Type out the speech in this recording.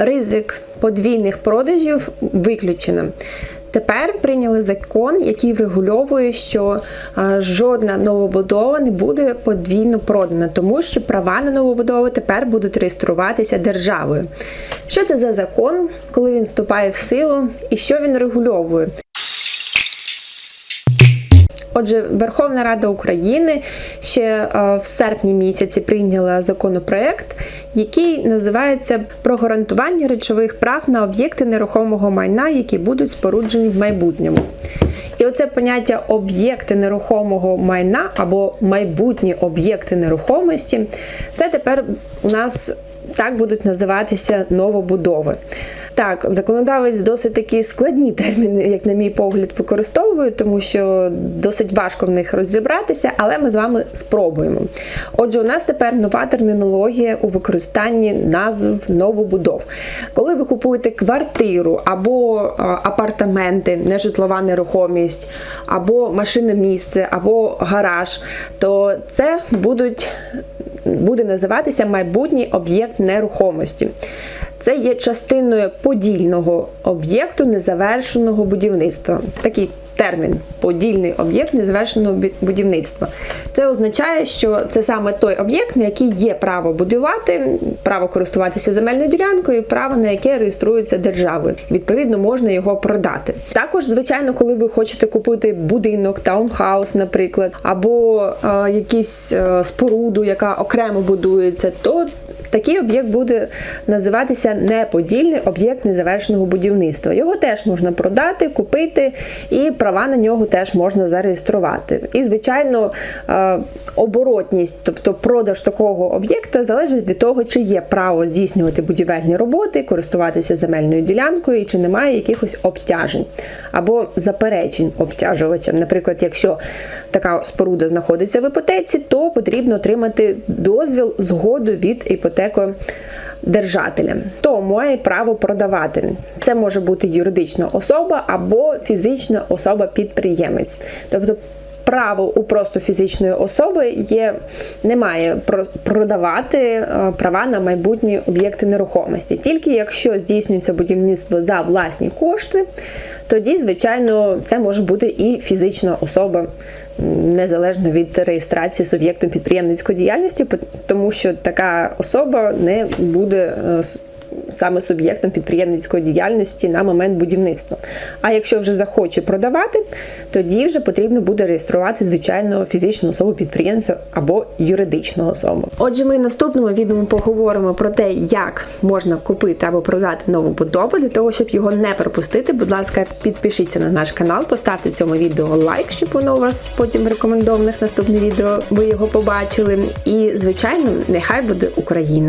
ризик подвійних продажів виключено. Тепер прийняли закон, який врегульовує, що жодна новобудова не буде подвійно продана, тому що права на новобудову тепер будуть реєструватися державою. Що це за закон, коли він вступає в силу, і що він регульовує? Отже, Верховна Рада України ще е, в серпні місяці прийняла законопроект, який називається про гарантування речових прав на об'єкти нерухомого майна, які будуть споруджені в майбутньому. І оце поняття об'єкти нерухомого майна або майбутні об'єкти нерухомості, це тепер у нас так будуть називатися новобудови. Так, законодавець досить такі складні терміни, як на мій погляд, використовує, тому що досить важко в них розібратися, але ми з вами спробуємо. Отже, у нас тепер нова термінологія у використанні назв новобудов. Коли ви купуєте квартиру або апартаменти, нежитлова нерухомість, або машиномісце, або гараж, то це будуть буде називатися майбутній об'єкт нерухомості. Це є частиною подільного об'єкту незавершеного будівництва. Такий термін подільний об'єкт незавершеного будівництва. Це означає, що це саме той об'єкт, на який є право будувати, право користуватися земельною ділянкою, право на яке реєструється державою. Відповідно, можна його продати. Також, звичайно, коли ви хочете купити будинок, таунхаус, наприклад, або е, якусь е, споруду, яка окремо будується, то Такий об'єкт буде називатися неподільний об'єкт незавершеного будівництва. Його теж можна продати, купити, і права на нього теж можна зареєструвати. І, звичайно, е, оборотність, тобто продаж такого об'єкта, залежить від того, чи є право здійснювати будівельні роботи, користуватися земельною ділянкою, і чи немає якихось обтяжень або заперечень обтяжувачам. Наприклад, якщо така споруда знаходиться в іпотеці, то потрібно отримати дозвіл згоду від іпотекодержателя. То має право продавати. Це може бути юридична особа або фізична особа-підприємець. Тобто право у просто фізичної особи є, немає продавати е, права на майбутні об'єкти нерухомості. Тільки якщо здійснюється будівництво за власні кошти, тоді, звичайно, це може бути і фізична особа, незалежно від реєстрації суб'єктом підприємницької діяльності, тому що така особа не буде е, саме суб'єктом підприємницької діяльності на момент будівництва. А якщо вже захоче продавати, тоді вже потрібно буде реєструвати звичайно фізичну особу підприємця або юридичну особу. Отже, ми в наступному відео поговоримо про те, як можна купити або продати нову будову. Для того, щоб його не пропустити, будь ласка, підпишіться на наш канал, поставте цьому відео лайк, щоб воно у вас потім в рекомендованих наступне відео ви його побачили. І, звичайно, нехай буде Україна!